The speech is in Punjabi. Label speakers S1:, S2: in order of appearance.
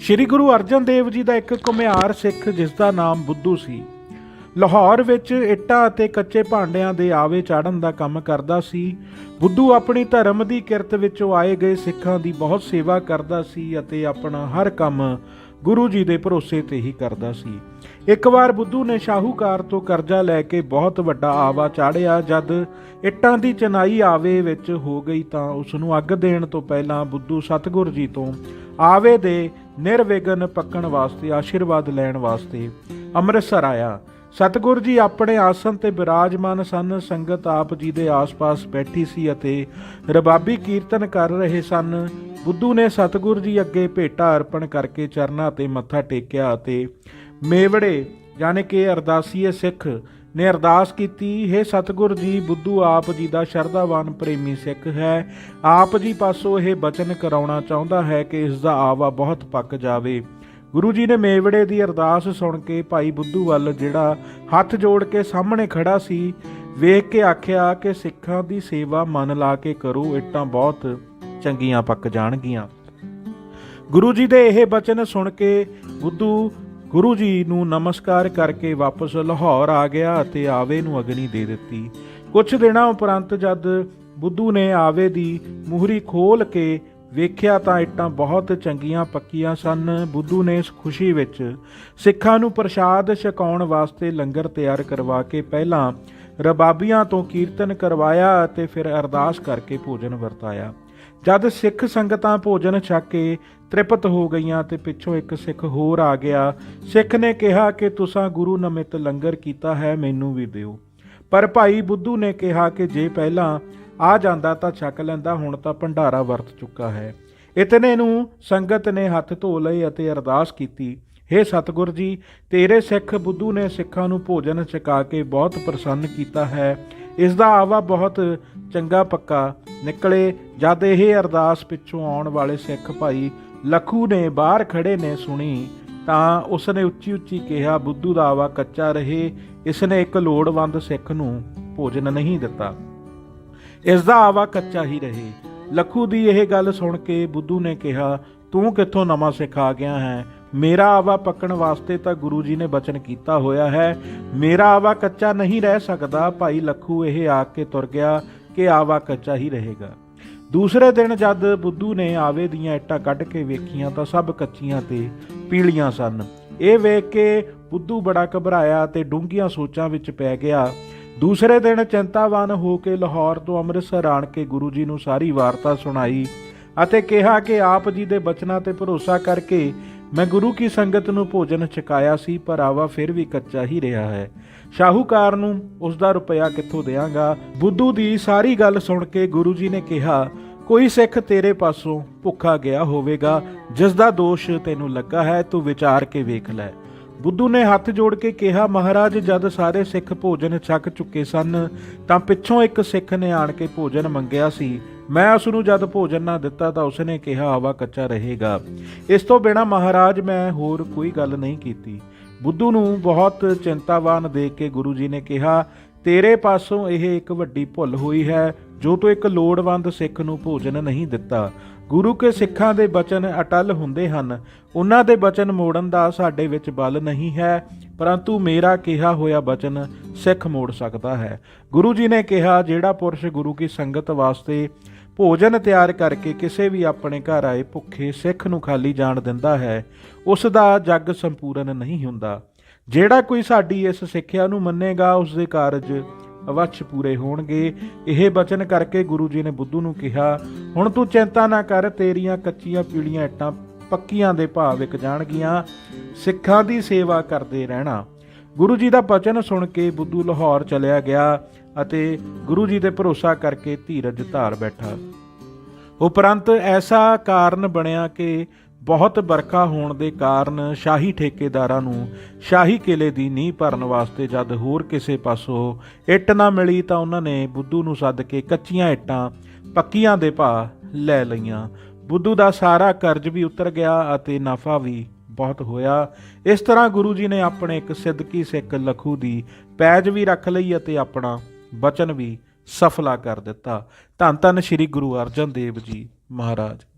S1: ਸ੍ਰੀ ਗੁਰੂ ਅਰਜਨ ਦੇਵ ਜੀ ਦਾ ਇੱਕ ਘੁਮਿਆਰ ਸਿੱਖ, ਜਿਸ ਦਾ ਨਾਮ ਬੁੱਧੂ ਸੀ। ਲਾਹੌਰ ਵਿੱਚ ਇੱਟਾਂ ਅਤੇ ਕੱਚੇ ਭਾਂਡਿਆਂ ਦੇ ਆਵੇ ਚਾੜਨ ਦਾ ਕੰਮ ਕਰਦਾ ਸੀ। ਬੁੱਧੂ ਆਪਣੀ ਧਰਮ ਦੀ ਕਿਰਤ ਵਿੱਚੋਂ ਆਏ ਗਏ ਸਿੱਖਾਂ ਦੀ ਬਹੁਤ ਸੇਵਾ ਕਰਦਾ ਸੀ ਅਤੇ ਆਪਣਾ ਹਰ ਕੰਮ ਗੁਰੂ ਜੀ ਦੇ ਭਰੋਸੇ ਤੇ ਹੀ ਕਰਦਾ ਸੀ। ਇੱਕ ਵਾਰ ਬੁੱਧੂ ਨੇ ਸ਼ਾਹੂਕਾਰ ਤੋਂ ਕਰਜ਼ਾ ਲੈ ਕੇ ਬਹੁਤ ਵੱਡਾ ਆਵਾ ਚਾੜਿਆ। ਜਦ ਇੱਟਾਂ ਦੀ ਚਨਾਈ ਆਵੇ ਵਿੱਚ ਹੋ ਗਈ ਤਾਂ ਉਸ ਨੂੰ ਅੱਗ ਦੇਣ ਤੋਂ ਪਹਿਲਾਂ ਬੁੱਧੂ ਸਤਿਗੁਰ ਜੀ ਤੋਂ ਆਵੇ ਦੇ ਨਿਰਵਿਘਨ ਪੱਕਣ ਵਾਸਤੇ, ਆਸ਼ੀਰਵਾਦ ਲੈਣ ਵਾਸਤੇ ਅੰਮ੍ਰਿਤਸਰ ਆਇਆ। ਸਤਿਗੁਰ ਜੀ ਆਪਣੇ ਆਸਨ ਤੇ ਬਿਰਾਜਮਾਨ ਸਨ। ਸੰਗਤ ਆਪ ਜੀ ਦੇ ਆਸ-ਪਾਸ ਬੈਠੀ ਸੀ ਅਤੇ ਰਬਾਬੀ ਕੀਰਤਨ ਕਰ ਰਹੇ ਸਨ। ਬੁੱਧੂ ਨੇ ਸਤਿਗੁਰ ਜੀ ਅੱਗੇ ਭੇਟਾ ਅਰਪਣ ਕਰਕੇ ਚਰਨਾਂ ਤੇ ਮੱਥਾ ਟੇਕਿਆ ਅਤੇ ਮੇਵੜੇ ਯਾਨੀ ਕਿ ਅਰਦਾਸੀਏ ਸਿੱਖ ਨੇ ਅਰਦਾਸ ਕੀਤੀ, ਹੈ ਸਤਿਗੁਰ ਜੀ, ਬੁੱਧੂ ਆਪ ਜੀ ਦਾ ਸ਼ਰਧਾਵਾਨ ਪ੍ਰੇਮੀ ਸਿੱਖ ਹੈ। ਆਪ ਜੀ ਪਾਸੋਂ ਇਹ ਬਚਨ ਕਰਾਉਣਾ ਚਾਹੁੰਦਾ ਹੈ ਕਿ ਇਸ ਦਾ ਆਵਾ ਬਹੁਤ ਪੱਕ ਜਾਵੇ। ਗੁਰੂ ਜੀ ਨੇ ਮੇਵੜੇ ਦੀ ਅਰਦਾਸ ਸੁਣ ਕੇ ਭਾਈ ਬੁੱਧੂ ਵੱਲ ਜਿਹੜਾ ਹੱਥ ਜੋੜ ਕੇ ਸਾਹਮਣੇ ਖੜਾ ਸੀ, ਵੇਖ ਕੇ ਆਖਿਆ ਕਿ ਸਿੱਖਾਂ ਦੀ ਸੇਵਾ ਮਨ ਲਾ ਕੇ ਕਰੋ, ਇੱਟਾਂ ਬਹੁਤ ਚੰਗੀਆਂ ਪੱਕ ਜਾਣਗੀਆਂ। ਗੁਰੂ ਜੀ ਦੇ ਇਹ ਬਚਨ ਸੁਣ ਕੇ ਬੁੱਧੂ ਗੁਰੂ ਜੀ ਨੂੰ ਨਮਸਕਾਰ ਕਰਕੇ ਵਾਪਸ ਲਾਹੌਰ ਆ ਗਿਆ ਅਤੇ ਆਵੇ ਨੂੰ ਅਗਨੀ ਦੇ ਦਿੱਤੀ। ਕੁਝ ਦਿਨਾਂ ਉਪਰੰਤ ਜਦ ਬੁੱਧੂ ਨੇ ਆਵੇ ਦੀ ਮੂਹਰੀ ਖੋਲ ਕੇ ਵੇਖਿਆ ਤਾਂ ਇੱਟਾਂ ਬਹੁਤ ਚੰਗੀਆਂ ਪੱਕੀਆਂ ਸਨ। ਬੁੱਧੂ ਨੇ ਇਸ ਖੁਸ਼ੀ ਵਿੱਚ ਸਿੱਖਾਂ ਨੂੰ ਪ੍ਰਸ਼ਾਦ ਛਕਾਉਣ ਵਾਸਤੇ ਲੰਗਰ ਤਿਆਰ ਕਰਵਾ ਕੇ ਪਹਿਲਾਂ ਰਬਾਬੀਆਂ ਤੋਂ ਕੀਰਤਨ ਕਰਵਾਇਆ ਅਤੇ ਫਿਰ ਅਰਦਾਸ ਕਰਕੇ ਭੋਜਨ ਵਰਤਾਇਆ। ਜਦ ਸਿੱਖ ਸੰਗਤਾਂ ਭੋਜਨ ਛਕ ਕੇ ਤ੍ਰਿਪਤ ਹੋ ਗਈਆਂ ਤੇ ਪਿੱਛੋਂ ਇੱਕ ਸਿੱਖ ਹੋਰ ਆ ਗਿਆ, ਸਿੱਖ ਨੇ ਕਿਹਾ ਕਿ ਤੁਸੀਂ ਗੁਰੂ ਨਮਿਤ ਲੰਗਰ ਕੀਤਾ ਹੈ, ਮੈਨੂੰ ਵੀ ਦਿਓ। ਪਰ ਭਾਈ ਬੁੱਧੂ ਨੇ ਕਿਹਾ ਕਿ ਜੇ ਪਹਿਲਾਂ ਆ ਜਾਂਦਾ ਤਾਂ ਛਕ ਲੈਂਦਾ, ਹੁਣ ਤਾਂ ਭੰਡਾਰਾ ਵਰਤ ਚੁੱਕਾ ਹੈ। ਇਤਨੇ ਨੂੰ ਸੰਗਤ ਨੇ ਹੱਥ ਧੋ ਲਏ ਅਤੇ ਅਰਦਾਸ ਕੀਤੀ, ਹੇ ਸਤਿਗੁਰ ਜੀ, ਤੇਰੇ ਸਿੱਖ ਬੁੱਧੂ ਨੇ ਸਿੱਖਾਂ ਨੂੰ ਭੋਜਨ ਛਕਾ ਕੇ ਬਹੁਤ ਪ੍ਰਸੰਨ ਕੀਤਾ ਹੈ ਇਸ ਦਾ ਆਵਾ ਬਹੁਤ ਚੰਗਾ ਪੱਕਾ। ਨਿਕਲੇ ਜਦ ਇਹ ਅਰਦਾਸ ਪਿੱਛੋਂ ਆਉਣ ਵਾਲੇ ਸਿੱਖ ਭਾਈ ਲਖੂ ਨੇ ਬਾਹਰ ਖੜੇ ਨੇ ਸੁਣੀ, ਤਾਂ ਉਸ ਨੇ ਉੱਚੀ ਉੱਚੀ ਕਿਹਾ, ਬੁੱਧੂ ਦਾ ਆਵਾ ਕੱਚਾ ਰਹੇ ਇਸ ਨੇ ਇੱਕ ਲੋੜਵੰਦ ਸਿੱਖ ਨੂੰ ਭੋਜਨ ਨਹੀਂ ਦਿੱਤਾ। ਇਸ ਦਾ ਆਵਾ ਕੱਚਾ ਹੀ ਰਹੇ। ਲਖੂ ਦੀ ਇਹ ਗੱਲ ਸੁਣ ਕੇ ਬੁੱਧੂ ਨੇ ਕਿਹਾ, ਤੂੰ ਕਿੱਥੋਂ ਨਵਾਂ ਸਿੱਖ ਆ ਗਿਆ ਹੈ? ਮੇਰਾ ਆਵਾ ਪੱਕਣ ਵਾਸਤੇ ਤਾਂ ਗੁਰੂ ਜੀ ਨੇ ਬਚਨ ਕੀਤਾ ਹੋਇਆ ਹੈ। ਮੇਰਾ ਆਵਾ ਕੱਚਾ ਨਹੀਂ ਰਹਿ ਸਕਦਾ, ਭਾਈ ਲੱਖੂ ਇਹ ਆ ਕੇ ਤੁਰ ਗਿਆ ਕਿ ਆਵਾ ਕੱਚਾ ਹੀ ਰਹੇਗਾ। ਦੂਸਰੇ ਦਿਨ ਜਦ ਬੁੱਧੂ ਨੇ ਆਵੇ ਦੀਆਂ ਇੱਟਾਂ ਕੱਢ ਕੇ ਵੇਖੀਆਂ ਤਾਂ ਸਭ ਕੱਚੀਆਂ ਤੇ ਪੀਲੀਆਂ ਸਨ। ਇਹ ਵੇਖ ਕੇ ਬੁੱਧੂ ਬੜਾ ਘਬਰਾਇਆ ਤੇ ਡੂੰਘੀਆਂ ਸੋਚਾਂ ਵਿੱਚ ਪੈ ਗਿਆ। ਦੂਸਰੇ ਦਿਨ ਚਿੰਤਾਵਾਨ ਹੋ ਕੇ ਲਾਹੌਰ ਤੋਂ ਅੰਮ੍ਰਿਤਸਰ ਆਣ ਕੇ ਗੁਰੂ ਜੀ ਨੂੰ ਸਾਰੀ ਵਾਰਤਾ ਸੁਣਾਈ ਅਤੇ ਕਿਹਾ ਕਿ ਆਪ ਜੀ ਦੇ ਬਚਨਾਂ ਤੇ ਭਰੋਸਾ ਕਰਕੇ ਮੈਂ ਗੁਰੂ ਕੀ ਸੰਗਤ ਨੂੰ ਭੋਜਨ ਛਕਾਇਆ ਸੀ, ਪਰ ਆਵਾ ਫਿਰ ਵੀ ਕੱਚਾ ਹੀ ਰਿਹਾ ਹੈ। ਸ਼ਾਹੂਕਾਰ ਨੂੰ ਉਸ ਦਾ ਰੁਪਇਆ ਕਿੱਥੋਂ ਦੇਵਾਂਗਾ ਬੁੱਧੂ ਦੀ ਸਾਰੀ ਗੱਲ ਸੁਣ ਕੇ ਗੁਰੂ ਜੀ ਨੇ ਕਿਹਾ, ਕੋਈ ਸਿੱਖ ਤੇਰੇ ਪਾਸੋਂ ਭੁੱਖਾ ਗਿਆ ਹੋਵੇਗਾ। ਜਿਸ ਦਾ ਦੋਸ਼ ਤੈਨੂੰ ਲੱਗਾ ਹੈ, ਤੂੰ ਵਿਚਾਰ ਕੇ ਵੇਖ ਲੈ। ਬੁੱਧੂ ਨੇ ਹੱਥ ਜੋੜ ਕੇ ਕਿਹਾ, ਮਹਾਰਾਜ, ਜਦ ਸਾਰੇ ਸਿੱਖ ਭੋਜਨ ਛਕ ਚੁੱਕੇ ਸਨ, ਤਾਂ ਪਿੱਛੋਂ ਇੱਕ ਸਿੱਖ ਨੇ ਆਣ ਕੇ ਭੋਜਨ ਮੰਗਿਆ ਸੀ। ਮੈਂ ਉਸ ਨੂੰ ਜਦ ਭੋਜਨ ਨਾ ਦਿੱਤਾ ਤਾਂ ਉਸਨੇ ਕਿਹਾ, ਹਵਾ ਕੱਚਾ ਰਹੇਗਾ। ਇਸ ਤੋਂ ਬਿਨਾ ਮਹਾਰਾਜ, ਮੈਂ ਹੋਰ ਕੋਈ ਗੱਲ ਨਹੀਂ ਕੀਤੀ। ਬੁੱਧੂ ਨੂੰ ਬਹੁਤ ਚਿੰਤਾਵਾਨ ਦੇਖ ਕੇ ਗੁਰੂ ਜੀ ਨੇ ਕਿਹਾ, ਤੇਰੇ ਪਾਸੋਂ ਇਹ ਇੱਕ ਵੱਡੀ ਭੁੱਲ ਹੋਈ ਹੈ, ਜੋ ਤੂੰ ਇੱਕ ਲੋੜਵੰਦ ਸਿੱਖ ਨੂੰ ਭੋਜਨ ਨਹੀਂ ਦਿੱਤਾ। ਗੁਰੂ ਕੇ ਸਿੱਖਾਂ ਦੇ ਬਚਨ ਅਟਲ ਹੁੰਦੇ ਹਨ। ਉਹਨਾਂ ਦੇ ਬਚਨ ਮੋੜਨ ਦਾ ਸਾਡੇ ਵਿੱਚ ਬਲ ਨਹੀਂ ਹੈ, ਪਰੰਤੂ ਮੇਰਾ ਕਿਹਾ ਹੋਇਆ ਬਚਨ ਸਿੱਖ ਮੋੜ ਸਕਦਾ ਹੈ। ਗੁਰੂ ਜੀ ਨੇ ਕਿਹਾ, ਜਿਹੜਾ ਪੁਰਸ਼ ਗੁਰੂ ਕੀ ਸੰਗਤ ਵਾਸਤੇ ਭੋਜਨ ਤਿਆਰ ਕਰਕੇ ਕਿਸੇ ਵੀ ਆਪਣੇ ਘਰ ਆਏ ਭੁੱਖੇ ਸਿੱਖ ਨੂੰ ਖਾਲੀ ਜਾਣ ਦਿੰਦਾ ਹੈ, ਉਸ ਦਾ ਜੱਗ ਸੰਪੂਰਨ ਨਹੀਂ ਹੁੰਦਾ। ਜਿਹੜਾ ਕੋਈ ਸਾਡੀ ਇਸ ਸਿੱਖਿਆ ਨੂੰ ਮੰਨੇਗਾ, ਉਸ ਦੇ ਕਾਰਜ ਅਵੱਛ ਪੂਰੇ ਹੋਣਗੇ। ਇਹ ਬਚਨ ਕਰਕੇ ਗੁਰੂ ਜੀ ਨੇ ਬੁੱਧੂ ਨੂੰ ਕਿਹਾ, ਹੁਣ ਤੂੰ ਚਿੰਤਾ ਨਾ ਕਰ, ਤੇਰੀਆਂ ਕੱਚੀਆਂ ਪੀੜੀਆਂ ਇੱਟਾਂ ਪੱਕੀਆਂ ਦੇ ਭਾਅ ਵਿਕ ਜਾਣਗੀਆਂ। ਸਿੱਖਾਂ ਦੀ ਸੇਵਾ ਕਰਦੇ ਰਹਿਣਾ। ਗੁਰੂ ਜੀ ਦਾ ਬਚਨ ਸੁਣ ਕੇ ਬੁੱਧੂ ਲਾਹੌਰ ਚਲਿਆ ਗਿਆ ਅਤੇ ਗੁਰੂ ਜੀ ਤੇ ਭਰੋਸਾ ਕਰਕੇ ਧੀਰਜ ਧਾਰ ਬੈਠਾ। ਉਪਰੰਤ ਐਸਾ ਕਾਰਨ ਬਣਿਆ ਕਿ ਬਹੁਤ ਬਰਖਾ ਹੋਣ ਦੇ ਕਾਰਨ ਸ਼ਾਹੀ ਠੇਕੇਦਾਰਾਂ ਨੂੰ ਸ਼ਾਹੀ ਕਿਲੇ ਦੀ ਨੀਂਹ ਭਰਨ ਵਾਸਤੇ ਜਦ ਹੋਰ ਕਿਸੇ ਪਾਸੋਂ ਇੱਟ ਨਾ ਮਿਲੀ ਤਾਂ ਉਹਨਾਂ ਨੇ ਬੁੱਧੂ ਨੂੰ ਸੱਦ ਕੇ ਕੱਚੀਆਂ ਇੱਟਾਂ, ਪੱਕੀਆਂ ਦੇ ਭਾਅ ਲੈ ਲਈਆਂ। ਬੁੱਧੂ ਦਾ ਸਾਰਾ ਕਰਜ਼ ਵੀ ਉਤਰ ਗਿਆ ਅਤੇ ਨਫਾ ਵੀ ਬਹੁਤ ਹੋਇਆ। ਇਸ ਤਰ੍ਹਾਂ ਗੁਰੂ ਜੀ ਨੇ ਆਪਣੇ ਇੱਕ ਸਿੱਧਕੀ ਸਿੱਖ ਲਖੂ ਦੀ ਪੈਜ ਵੀ ਰੱਖ ਲਈ ਅਤੇ ਆਪਣਾ ਬਚਨ ਵੀ ਸਫਲਾ ਕਰ ਦਿੱਤਾ। ਧੰਨ ਧੰਨ ਸ੍ਰੀ ਗੁਰੂ ਅਰਜਨ ਦੇਵ ਜੀ ਮਹਾਰਾਜ।